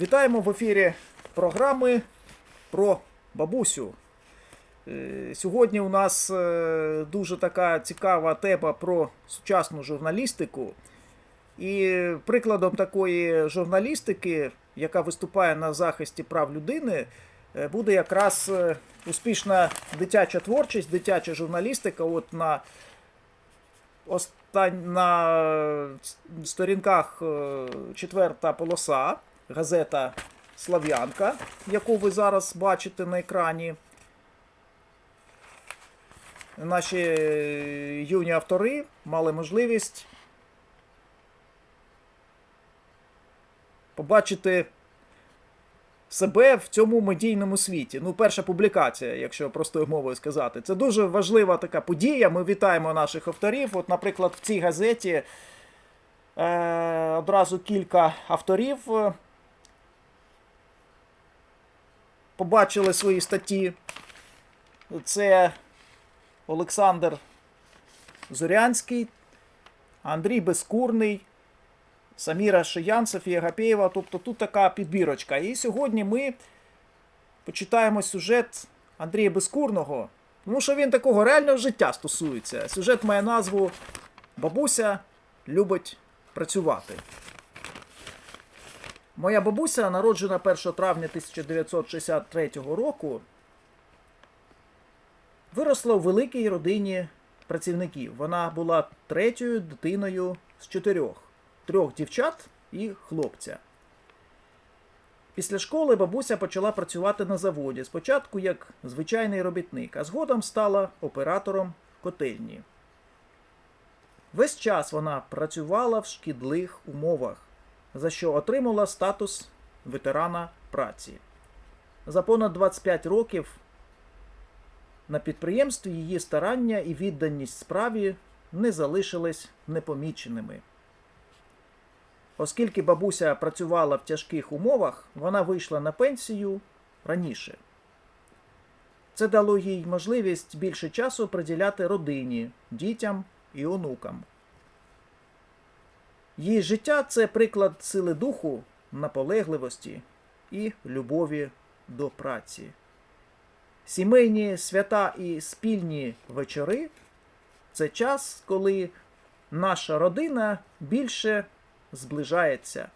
Вітаємо в ефірі програми про бабусю. Е, Сьогодні у нас е, дуже така цікава тема про сучасну журналістику. І прикладом такої журналістики, яка виступає на захисті прав людини, е, буде якраз успішна дитяча творчість, дитяча журналістика. От на на сторінках четверта полоса, газета Слав'янка, яку ви зараз бачите на екрані. Наші е, юні автори мали можливість побачити себе в цьому медійному світі. Ну, перша публікація, якщо простою мовою сказати. Це дуже важлива така подія. Ми вітаємо наших авторів. От, наприклад, в цій газеті е, одразу кілька авторів е, побачили свої статті. Це Олександр Зорянський, Андрій Безкурний, Саміра Шиян, Софія Гапєєва. Тобто тут така підбірочка. І сьогодні ми почитаємо сюжет Андрія Безкурного, тому що він такого реального життя стосується. Сюжет має назву Бабуся любить працювати. Моя бабуся, народжена 1 травня 1963 року, виросла у великій родині працівників. Вона була третьою дитиною з чотирьох трьох дівчат і хлопця. Після школи бабуся почала працювати на заводі. Спочатку як звичайний робітник, а згодом стала оператором котельні. Весь час вона працювала в шкідливих умовах, за що отримала статус ветерана праці. За понад 25 років на підприємстві її старання і відданість справі не залишились непоміченими. Оскільки бабуся працювала в тяжких умовах, вона вийшла на пенсію раніше. Це дало їй можливість більше часу приділяти родині, дітям і онукам. Її життя це приклад сили духу, наполегливості і любові до праці. Сімейні свята і спільні вечори це час, коли наша родина більше зближається.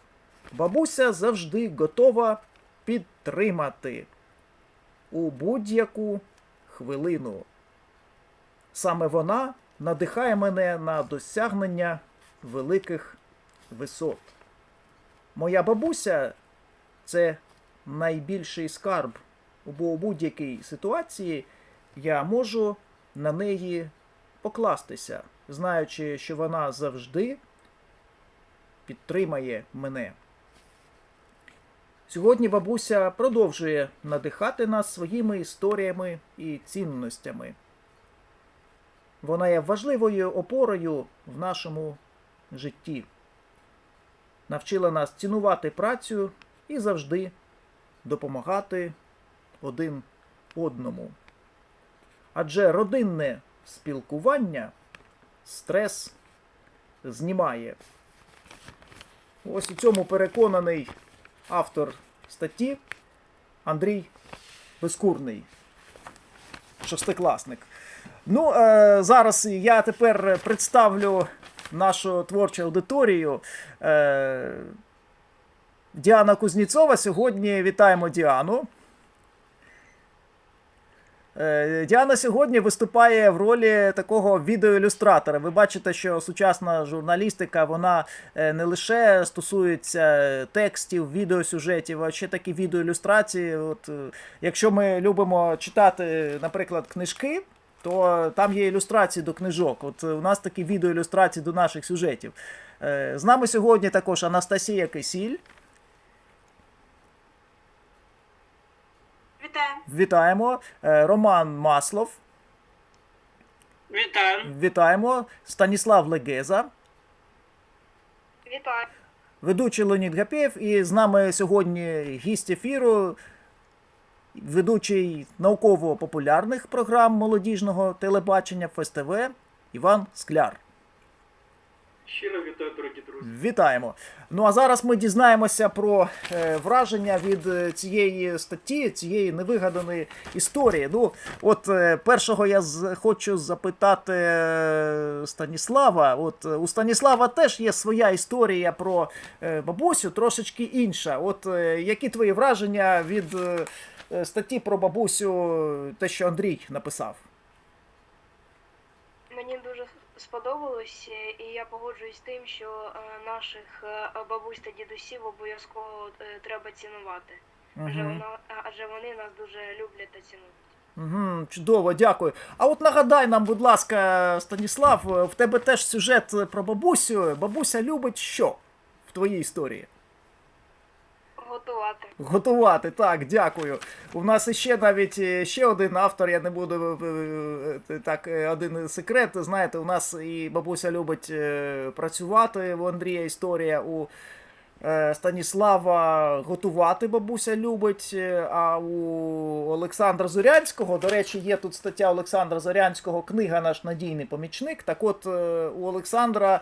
Бабуся завжди готова підтримати у будь-яку хвилину. Саме вона надихає мене на досягнення великих висот. Моя бабуся це найбільший скарб, бо у будь-якій ситуації я можу на неї покластися, знаючи, що вона завжди підтримає мене. Сьогодні бабуся продовжує надихати нас своїми історіями і цінностями. Вона є важливою опорою в нашому житті. Навчила нас цінувати працю і завжди допомагати один одному. Адже родинне спілкування стрес знімає. Ось у цьому переконаний автор статті Андрій Безкурний, шостикласник. Ну, е, зараз я тепер представлю нашу творчу аудиторію. Е, Діана Кузніцова. Сьогодні вітаємо Діану. Е, Діана сьогодні виступає в ролі такого відеоілюстратора. Ви бачите, що сучасна журналістика вона е, не лише стосується текстів, відеосюжетів, а ще такі відеоілюстрації. От, е, якщо ми любимо читати, наприклад, книжки. То там є ілюстрації до книжок. От у нас такі відеоілюстрації до наших сюжетів. Е, З нами сьогодні також Анастасія Кисіль. Вітаємо. Е, Роман Маслов. Вітаю. Вітаємо. Станіслав Легеза. Вітаю. Ведучий Леонід Гапєєв. І з нами сьогодні гість ефіру, ведучий науково-популярних програм молодіжного телебачення ФСТВ Іван Скляр. Щиро вітаю, дорогі друзі. Вітаємо. Ну а зараз ми дізнаємося про е, враження від е, цієї статті, цієї невигаданої історії. Ну, от е, першого я з, хочу запитати е, Станіслава. От е, у Станіслава теж є своя історія про е, бабусю, трошечки інша. От е, які твої враження від е, е, статті про бабусю, те, що Андрій написав? Мені дуже сподобалось, е, і я погоджуюсь з тим, що е, наших е, бабусь та дідусів обов'язково е, треба цінувати. Адже, вона, адже вони нас дуже люблять та цінують. Угу, чудово, дякую. А от нагадай нам, будь ласка, Станіслав, е, в тебе теж сюжет про бабусю. Бабуся любить що в твоїй історії? Готувати. Готувати, так, дякую. У нас іще навіть е, ще один автор, я не буду е, е, так, один секрет. Знаєте, у нас і бабуся любить працювати. У Андрія історія у Станіслава готувати бабуся любить. А у Олександра Зорянського, до речі, є тут стаття Олександра Зорянського, книга наш надійний помічник. Так от у Олександра.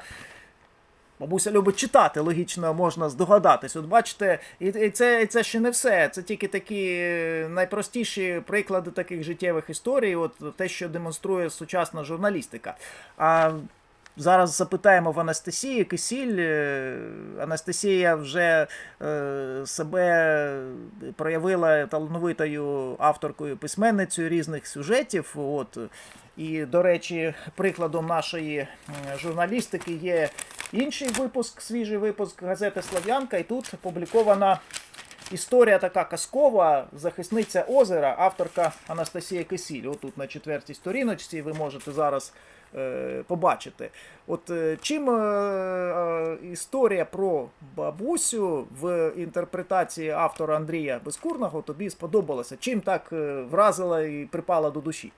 Бабуся любить читати, логічно можна здогадатись. От бачите, і, це, і це ще не все. Це тільки такі найпростіші приклади таких життєвих історій, от те, що демонструє сучасна журналістика. А зараз запитаємо в Анастасії Кисіль. Е, Анастасія вже е, себе проявила талановитою авторкою письменницею різних сюжетів. От. І, до речі, прикладом нашої журналістики є інший випуск, свіжий випуск газети Слав'янка, і тут опублікована історія така казкова, захисниця озера, авторка Анастасія Кисіль. Отут на четвертій сторіночці ви можете зараз побачити. От е, чим е, е, історія про бабусю в інтерпретації автора Андрія Безкурного тобі сподобалася? Чим так е, вразила і припала до душі?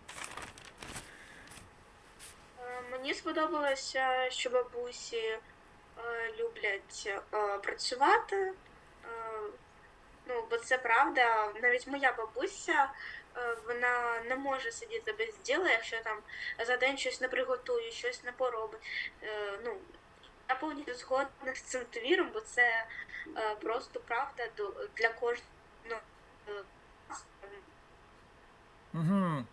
Е, Мені сподобалося, що бабусі е, люблять е, працювати. Е, ну, бо це правда. Навіть моя бабуся, е, вона не може сидіти без діла, якщо там за день щось не приготує, щось не поробить. Е, ну, я повністю згодна з цим твіром, бо це е, просто правда для кожного. е, Угу.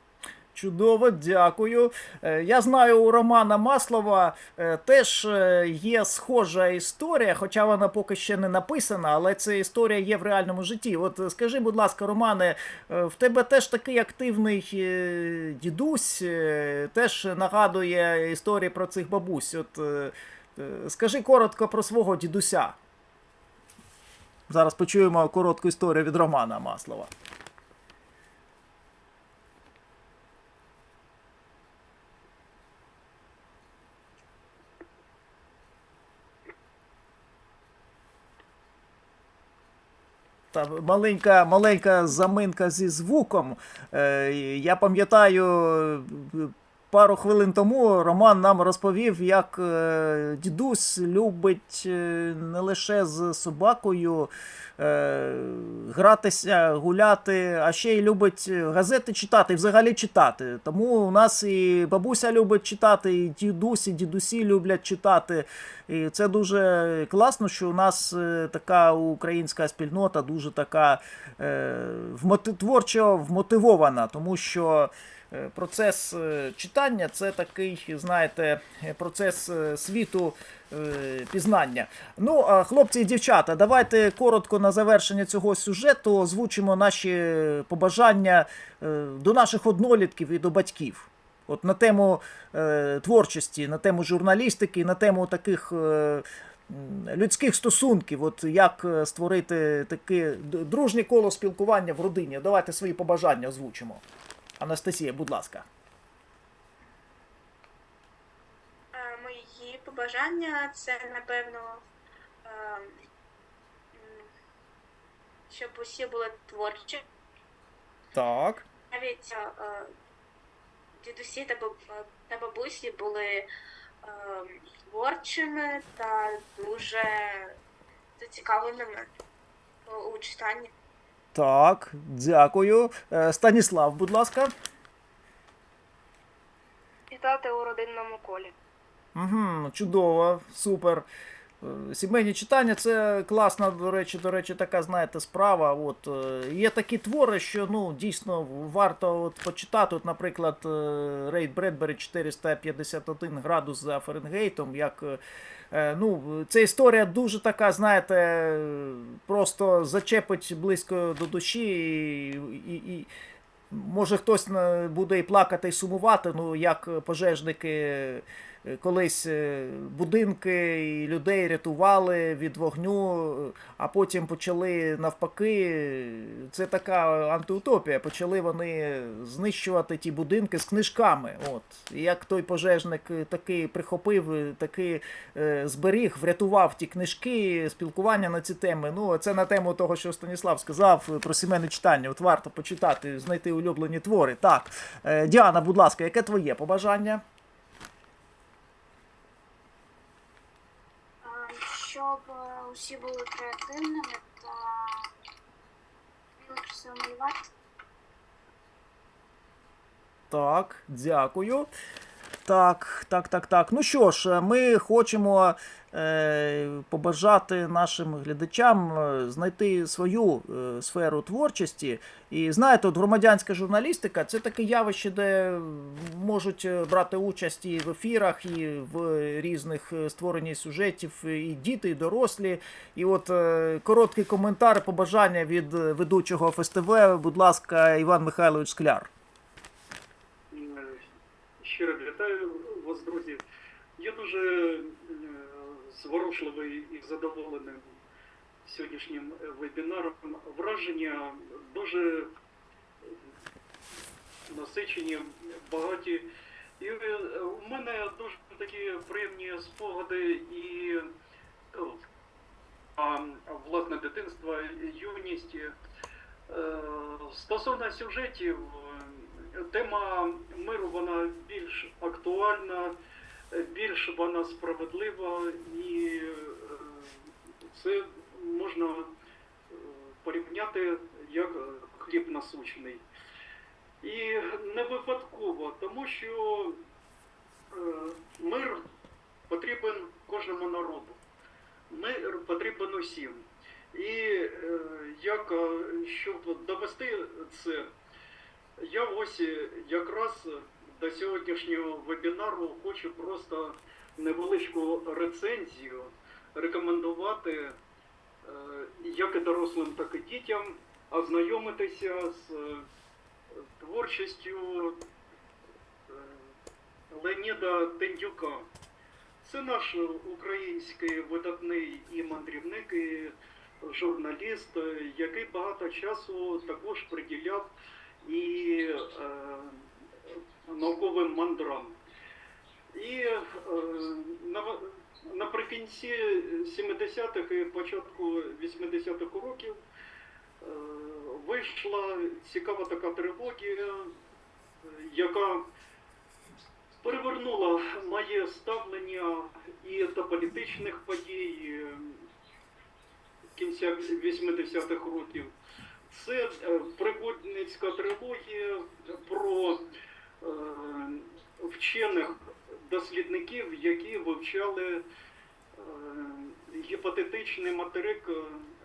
Чудово, дякую. Е, Я знаю, у Романа Маслова е, теж е, є схожа історія, хоча вона поки ще не написана, але ця історія є в реальному житті. От скажи, будь ласка, Романе, в тебе теж такий активний дідусь, теж нагадує історії про цих бабусь. От скажи коротко про свого дідуся. Зараз почуємо коротку історію від Романа Маслова. Та маленька, маленька заминка зі звуком. Е, я пам'ятаю, пару хвилин тому Роман нам розповів, як е, дідусь любить е, не лише з собакою е, гратися, гуляти, а ще й любить газети читати, і взагалі читати. Тому у нас і бабуся любить читати, і дідусь, і дідусі люблять читати. І це дуже класно, що у нас така українська спільнота дуже така вмоти- творчо вмотивована, тому що процес е, читання це такий, знаєте, е, процес е, світу е, пізнання. Ну, хлопці і дівчата, давайте коротко на завершення цього сюжету озвучимо наші побажання е, до наших однолітків і до батьків. От на тему е, творчості, на тему журналістики, на тему таких е, людських стосунків, от як е, створити таке дружнє коло спілкування в родині. Давайте свої побажання озвучимо. Анастасія, будь ласка. Е, Мої побажання це, напевно, е, щоб усі були творчі. Так. Навіть е, дідусі та, баб, та бабусі були творчими та дуже зацікавленими у читанні. Так, дякую. Е, Станіслав, будь ласка. Вітати у родинному колі. Угу, чудово, супер. Е, Сімейні читання це класна, до речі, до речі, така, знаєте, справа. От, е, є такі твори, що ну, дійсно варто от, почитати. От, наприклад, е, Рейд Бредбері 451 градус за Фаренгейтом. Як, ну, це історія дуже така, знаєте, просто зачепить близько до душі. І, і, і, може хтось буде і плакати, і сумувати, ну як пожежники колись е, будинки і людей рятували від вогню, е, а потім почали навпаки. е, Це така антиутопія. Почали вони знищувати ті будинки з книжками. От. Як той пожежник е, таки прихопив, е, таки е, зберіг, врятував ті книжки, спілкування на ці теми. Ну, це на тему того, що Станіслав сказав е, про сімейне читання. От варто почитати, знайти улюблені твори. Так. Е, Діана, будь ласка, яке твоє побажання? А, щоб е, усі були креативними та красиво малювати. Так, дякую. Так, так, так, так. Ну що ж, ми хочемо е, побажати нашим глядачам е, знайти свою е, сферу творчості. І знаєте, от громадянська журналістика це таке явище, де можуть брати участь і в ефірах, і в різних створенні сюжетів, і діти, і дорослі. І от е, короткий коментар, побажання від ведучого ФСТВ, будь ласка, Іван Михайлович Скляр. Щиро вітаю вас, друзі. Я дуже е, зворушливий і задоволений сьогоднішнім е, вебінаром. Враження дуже насичені, багаті. І е, у мене дуже такі приємні спогади і власне дитинство, юність. Стосовно сюжетів, тема миру вона більш актуальна, е, більш вона справедлива і е, це можна е, порівняти як хліб насущний. І не випадково, тому що мир потрібен кожному народу. Мир потрібен усім. І як щоб довести це, я ось якраз до сьогоднішнього вебінару хочу просто невеличку рецензію рекомендувати е, як і дорослим, так і дітям ознайомитися з е, творчістю е, Леоніда Тендюка. Це наш український видатний і мандрівник, і журналіст, який багато часу також приділяв і е, науковим мандрам. І е, на, наприкінці 70-х і початку 80-х років е, вийшла цікава така трилогія, яка перевернула моє ставлення і до політичних подій е, кінця 80-х років. Це е, пригодницька трилогія про е, вчених дослідників, які вивчали е, гіпотетичний материк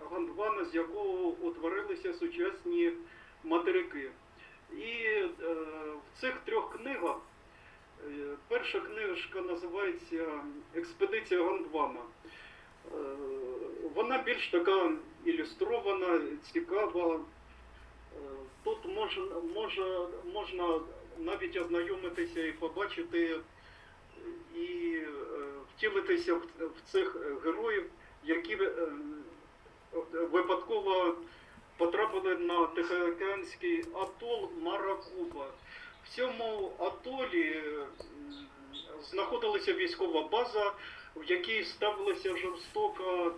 Гондвана, з якого утворилися сучасні материки. І в цих трьох книгах перша книжка називається Експедиція Гондвана. Вона більш така ілюстрована, цікава. Е, Тут можна, можна, можна навіть ознайомитися і побачити і е, втілитися в, цих героїв, які е, випадково потрапили на Тихоокеанський атол Маракуба. В цьому атолі знаходилася військова база, в якій ставилися жорстоко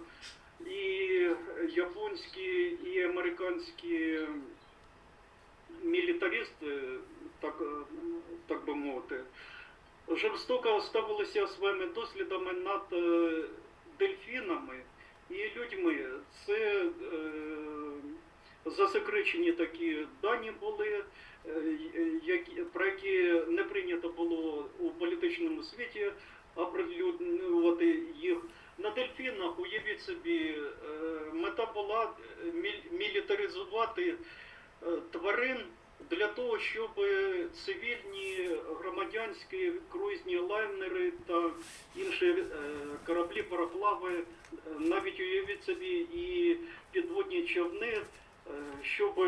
і японські, і американські мілітаристи, так, так би мовити, жорстоко ставилися своїми дослідами над е, дельфінами і людьми. Це е, засекречені такі дані були, е, які, про які не прийнято було у політичному світі оприлюднювати їх. На дельфінах, уявіть собі, е, мета була е, мілітаризувати е, тварин для того, щоб цивільні громадянські круїзні лайнери та інші кораблі, пароплави, навіть уявіть собі і підводні човни, щоб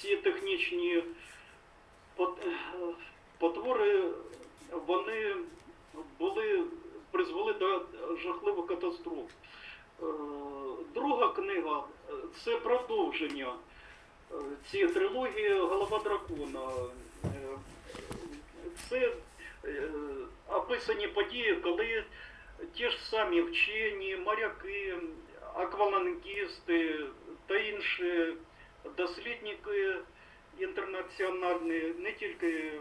ці технічні пот- потвори вони були призвели до жахливих катастроф. Е, Друга книга це продовження е, цієї трилогії Голова дракона. Е, Це описані події, коли ті ж самі вчені, моряки, аквалангісти та інші дослідники інтернаціональні, не тільки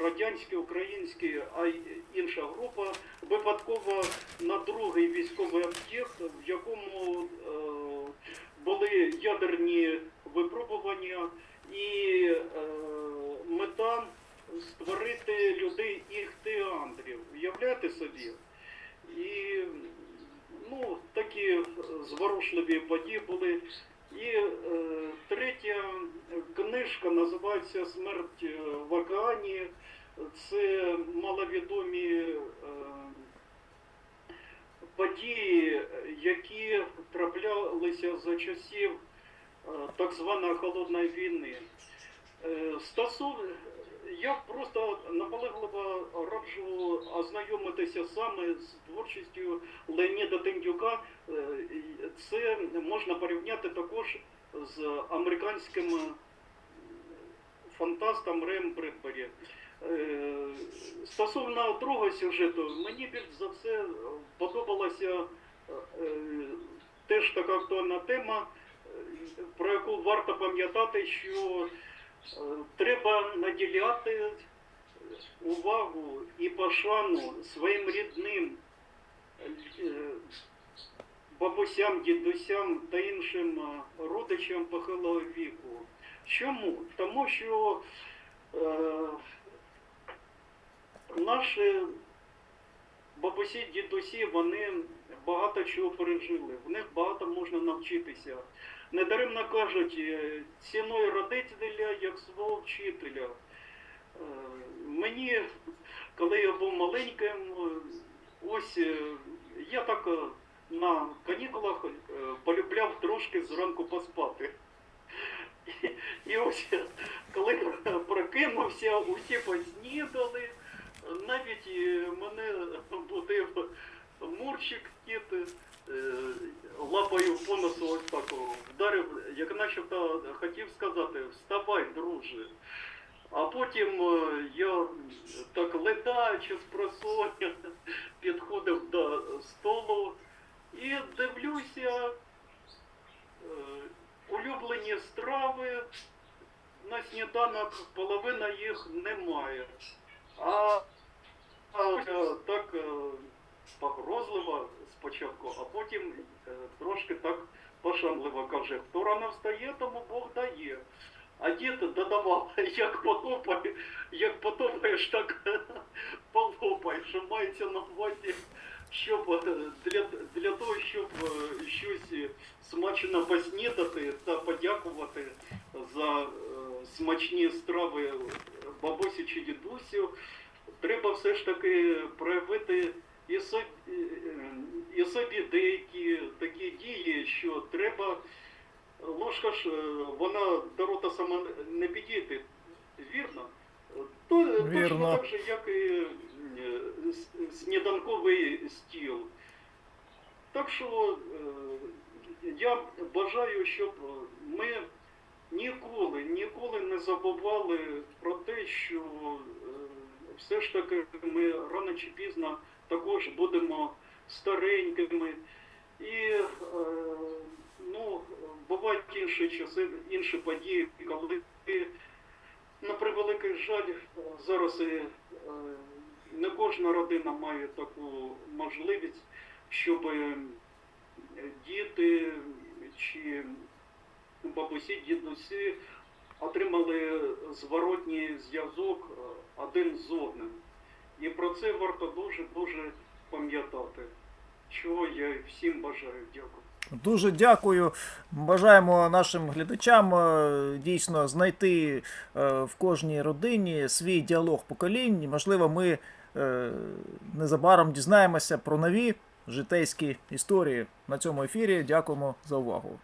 радянські, українські, а й інша група, випадково на другий військовий об'єкт, в якому е, були ядерні випробування і е, мета створити людей іхтіандрів. Уявляєте собі? І ну, такі зворушливі події були. І е, третя книжка називається Смерть е, в океані. Це маловідомі е, події, які траплялися за часів е, так званої холодної війни. Е, Стосов... Я просто наполегливо раджу ознайомитися саме з творчістю Леоніда Тендюка. Е, Це можна порівняти також з американським фантастом Рем Бредбері. Е, Стосовно другого сюжету, мені більш за все подобалася е, теж така актуальна тема, е, про яку варто пам'ятати, що е, треба наділяти увагу і пошану своїм рідним е, бабусям, дідусям та іншим е, родичам похилого віку. Чому? Тому що е, наші бабусі, дідусі, вони багато чого пережили, в них багато можна навчитися. Недаремно кажуть, е, ціною родителя як свого вчителя. Е, Мені, коли я був маленьким, е, ось я так на канікулах полюбляв трошки зранку поспати. І, і ось коли прокинувся, усі поснідали, навіть мене будив Мурчик кіт, е, лапою по носу ось так вдарив, як начебто хотів сказати, вставай, друже. А потім е, я так ледаючи з просоння підходив до столу і дивлюся е, улюблені страви. На сніданок половина їх немає. А, е, е, погрозливо спочатку, а потім е, трошки так пошанливо каже, хто рано встає, тому Бог дає. А дід додавав, як потопає, як потопаєш, так полопаєш. Мається на увазі, щоб е, для, для того, щоб е, щось смачно поснідати та подякувати за смачні страви бабусі чи дідусю, треба все ж таки проявити і собі, і собі деякі такі дії, що треба. Ложка ж е, вона до рота сама не підійде, вірно? То, Точно так же, як і е, сніданковий стіл. Так що е, я бажаю, щоб ми ніколи, ніколи не забували про те, що е, все ж таки ми рано чи пізно також будемо старенькими. І е, ну, бувають інші часи, інші події, коли на превеликий жаль, зараз і, е, не кожна родина має таку можливість, щоб е, діти чи бабусі, дідусі отримали зворотній зв'язок один з одним. І про це варто дуже-дуже пам'ятати. Чого я всім бажаю. Дякую. Дуже дякую. Бажаємо нашим глядачам е, дійсно знайти е, в кожній родині свій діалог поколінь. Можливо, ми е, незабаром дізнаємося про нові житейські історії на цьому ефірі. Дякуємо за увагу.